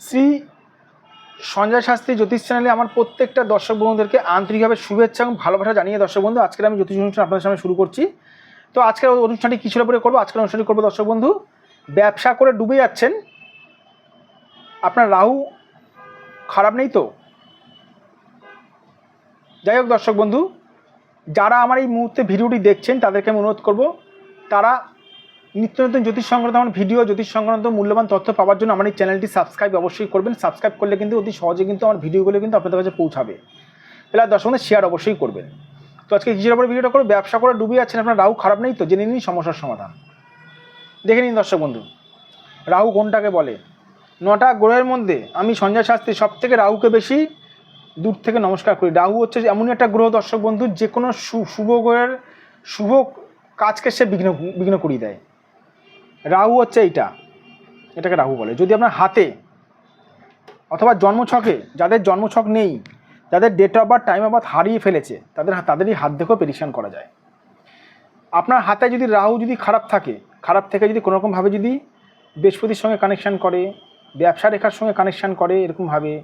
শ্রী সঞ্জয় শাস্ত্রী জ্যোতিষ চ্যানেলে আমার প্রত্যেকটা দর্শক বন্ধুদেরকে আন্তরিকভাবে শুভেচ্ছা এবং ভালোবাসা জানিয়ে দর্শক বন্ধু, আজকের আমি জ্যোতিষ অনুষ্ঠান আপনাদের সামনে শুরু করছি। তো আজকের অনুষ্ঠানটি কিছুর উপরে করব, আজকের অনুষ্ঠানটি করব দর্শক বন্ধু, ব্যবসা করে ডুবে যাচ্ছেন। আপনার রাহু খারাপ নেই তো? যাই হোক দর্শক বন্ধু, যারা আমার এই মুহূর্তে ভিডিওটি দেখছেন, তাদেরকে আমি অনুরোধ করব, তারা নিত্য নতুন জ্যোতিষ সংক্রান্ত আমার ভিডিও, জ্যোতিষ সংক্রান্ত মূল্যবান তথ্য পাওয়ার জন্য আমার এই চ্যানেলটি সাবস্ক্রাইব অবশ্যই করবেন। সাবস্ক্রাইব করলে কিন্তু অতি সহজে কিন্তু আমার ভিডিওগুলো কিন্তু আপনাদের কাছে পৌঁছাবে। তাহলে দর্শক শেয়ার অবশ্যই করবেন। তো আজকে কিসের উপরে ভিডিওটা করে ব্যবসা করে ডুবে যাচ্ছেন আপনার। রাহু খারাপ নেই তো? জেনে নিন সমস্যার সমাধান। দেখে নিন দর্শক বন্ধু। রাহু কোনটাকে বলে? নটা গ্রহের মধ্যে আমি সঞ্জয় শাস্ত্রী সব থেকে রাহুকে বেশি দূর থেকে নমস্কার করি। রাহু হচ্ছে এমনই একটা গ্রহ দর্শক বন্ধু, যে কোনো শুভ গ্রহের শুভ কাজকে সে বিঘ্ন বিঘ্ন করিয়ে দেয়। রাহু হচ্ছে এইটা। এটাকে রাহু বলে। যদি আপনার হাতে অথবা জন্মছকে, যাদের জন্মছক নেই, যাদের date of birth time of birth হারিয়ে ফেলেছে, তাদের তাদেরই হাত দেখেও পেরিশান করা যায়। আপনার হাতে যদি রাহু যদি খারাপ থাকে, খারাপ থেকে যদি কোনোরকমভাবে যদি বৃহস্পতির সঙ্গে কানেকশান করে, ব্যবসা রেখার সঙ্গে কানেকশান করে এরকমভাবে,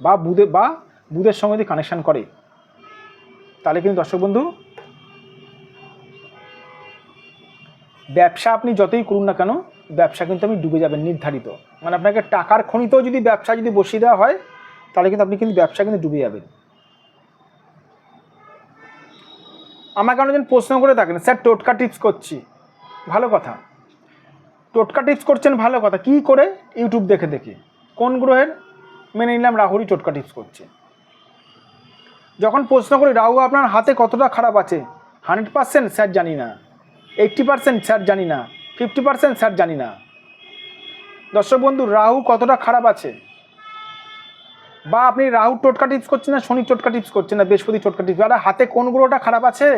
বা বুধে বা বুধের সঙ্গে যদি কানেকশান করে, তাহলে কিন্তু দর্শক বন্ধু ব্যবসা আপনি যতই করুন না কেন, ব্যবসা কিন্তু আপনি ডুবে যাবেন নির্ধারিত। মানে আপনাকে টাকার খনিতেও যদি ব্যবসা যদি বসিয়ে দেওয়া হয়, তাহলে কিন্তু আপনি কিন্তু ব্যবসা কিন্তু ডুবে যাবেন। আমাকে অনেকজন প্রশ্ন করে থাকেন, স্যার, টোটকা টিপস করছি। ভালো কথা। টোটকা টিপস করছেন, ভালো কথা। কি করে? ইউটিউব দেখে দেখে। কোন গ্রহের? মেনে নিলাম রাহুরই টোটকা টিপস করছে। যখন প্রশ্ন করি, রাহু, আপনার হাতে কতটা খারাপ আছে? হান্ড্রেড পার্সেন্ট, স্যার, জানি না। এইট্টি পার্সেন্ট স্যার জানি না ফিফটি পার্সেন্ট স্যার জানি না। দর্শক বন্ধু, রাহু কতটা খারাপ আছে? বা আপনি রাহু টোটকা টিপস করছেন না, শনি টোটকা টিপস করছেন না, বৃহস্পতি টোটকা টিপস আরে হাতে কোন গ্রহটা খারাপ আছে?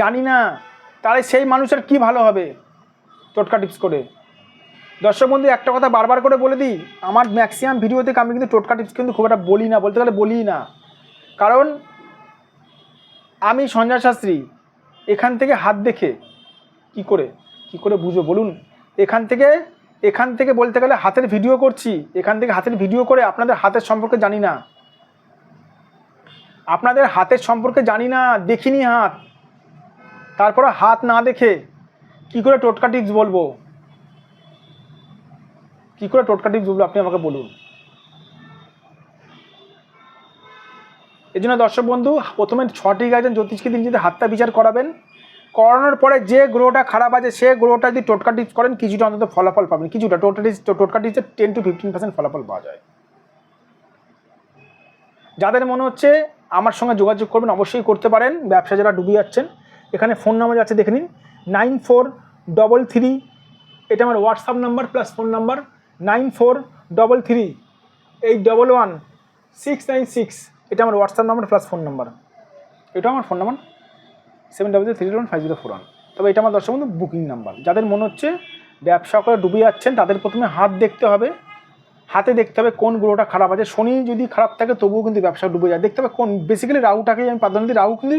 জানি না। তাহলে সেই মানুষের কি ভালো হবে টোটকা টিপস করে? দর্শক বন্ধু, একটা কথা বারবার করে বলে দিই, আমার ম্যাক্সিমাম ভিডিও থেকে আমি কিন্তু টোটকা টিপস কিন্তু খুব একটা বলি না, বলতে গেলে বলি না। কারণ আমি সঞ্জয় শাস্ত্রী, এখান থেকে হাত দেখে কি করে? কি করে বুঝো বলুন। এখান থেকে এখান থেকে বলতে গেলে হাতের ভিডিও করছি। এখান থেকে হাতের ভিডিও করে আপনাদের হাতের সম্পর্কে জানি না। আপনাদের হাতের সম্পর্কে জানি না, দেখিনি হাত। তারপরে হাত না দেখে কি করে টোটকা টিপস বলব? কি করে টোটকা টিপস বলব? আপনি আমাকে বলুন। এই জন্য দর্শক বন্ধু, প্রথমে ছটি গাছেন জ্যোতিষকে দিন যদি হাতটা বিচার করাবেন। করানোর পরে যে গ্রহটা খারাপ আছে, সে গ্রহটা যদি টোটকা টিপস করেন, কিছুটা অন্তত ফলাফল পাবেন। কিছুটা, টোটকা টিপস টোটকা টিপসের টেন টু ফিফটিন পার্সেন্ট ফলাফল পাওয়া যায়। যাদের মনে হচ্ছে আমার সঙ্গে যোগাযোগ করবেন, অবশ্যই করতে পারেন। ব্যবসা যারা ডুবে যাচ্ছেন, এখানে ফোন নাম্বার আছে দেখে নিন। নাইন ফোর ডবল থ্রি এটা আমার WhatsApp number plus phone number nine four double three eight double one six nine six এটা আমার WhatsApp number plus phone number এটা আমার phone number seven double three one five zero four one তবে এটা আমার দর্শক বন্ধু বুকিং নাম্বার যাদের মনে হচ্ছে ব্যবসা করে ডুবে যাচ্ছেন, তাদের প্রথমে হাত দেখতে হবে। হাতে দেখতে হবে কোন গ্রহটা খারাপ আছে। শনি যদি খারাপ থাকে, তবুও কিন্তু ব্যবসা ডুবে যায়। দেখতে হবে কোন বেসিক্যালি রাহুটাকেই আমি প্রাধান্য দিই, রাহু কিন্তু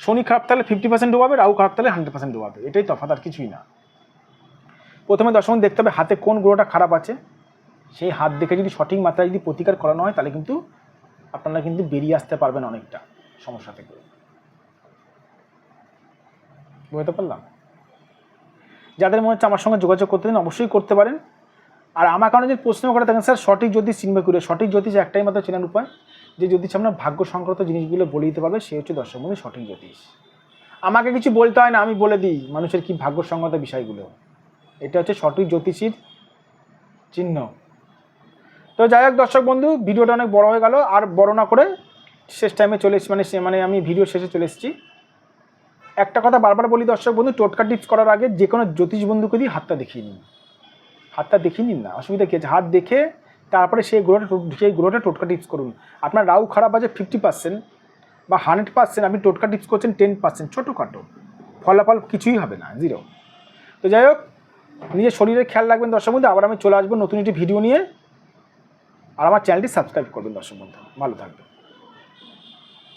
শনি খারাপ থাকলে ফিফটি পার্সেন্ট ডুবাবে, রাহু খারাপ থাকলে হান্ড্রেড পার্সেন্ট ডুবাবে। এটাই তফাৎ, আর কিছুই না। প্রথমে দর্শক দেখতে হবে হাতে কোন গ্রহটা খারাপ আছে। সেই হাত দেখে যদি সঠিক মাত্রায় যদি প্রতিকার করানো হয়, তাহলে কিন্তু আপনারা কিন্তু বেরিয়ে আসতে পারবেন অনেকটা সমস্যা থেকে। বুঝতে পারলাম? যাদের মনে হচ্ছে আমার সঙ্গে যোগাযোগ করতে দিন অবশ্যই করতে পারেন। আর আমার কারণে যে প্রশ্ন করে থাকেন, স্যার, সঠিক জ্যোতিষ চিনবে করে সঠিক জ্যোতিষ একটাই মাত্র চেনার উপায়। যে জ্যোতিষ আপনার ভাগ্য সংক্রান্ত জিনিসগুলো বলে দিতে পারবে, সে হচ্ছে দর্শক বন্ধু সঠিক জ্যোতিষ। আমাকে কিছু বলতে হয় না, আমি বলে দিই, মানুষের কি ভাগ্য সংক্রান্ত বিষয়গুলো? এটা হচ্ছে সঠিক জ্যোতিষীর চিহ্ন। তো যাই হোক দর্শক বন্ধু, ভিডিওটা অনেক বড় হয়ে গেল। আর বড় না করে শেষ টাইমে চলে মানে মানে আমি ভিডিও শেষে চলে এসেছি। একটা কথা বারবার বলি দর্শক বন্ধু, টোটকা টিপস করার আগে যে কোনো জ্যোতিষ বন্ধুকে দিয়ে হাতটা দেখিয়ে নিন। হাতটা দেখিয়ে নিন না, অসুবিধা কী আছে? হাত দেখে তারপরে সেই গ্রহটা সেই গ্রহটা টোটকা টিপস করুন। আপনার রাউ খারাপ আছে ফিফটি পার্সেন্ট বা হান্ড্রেড পার্সেন্ট আপনি টোটকা টিপস করছেন টেন পার্সেন্ট ছোটোখাটো। ফলাফল কিছুই হবে না জিরো তো যাই হোক, নিজের শরীরের খেয়াল রাখবেন দর্শক বন্ধু, আবার আমি চলে আসব নতুন একটি ভিডিও নিয়ে। আর আমার চ্যানেলটি সাবস্ক্রাইব করবেন দর্শক বন্ধু। ভালো থাকবেন।